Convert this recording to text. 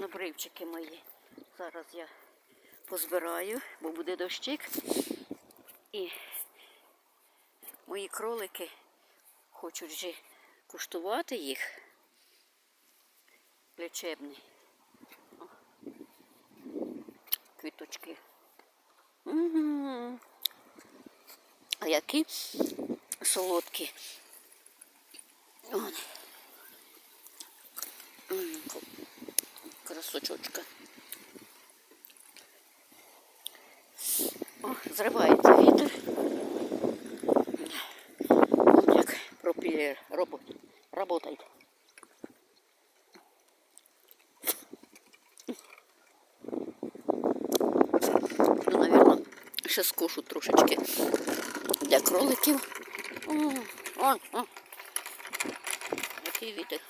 чорнобривчики мої. Зараз я позбираю, бо буде дощик. І мої кролики хочуть вже куштувати їх. Лечебні. О. Квіточки. М. А які солодкі. Вон. Красочочка. О, зривається вітер. Як пропілер робот, работає. Ну, наверное, ще скушу трошечки для кроликів. О, о, о. Який вітер.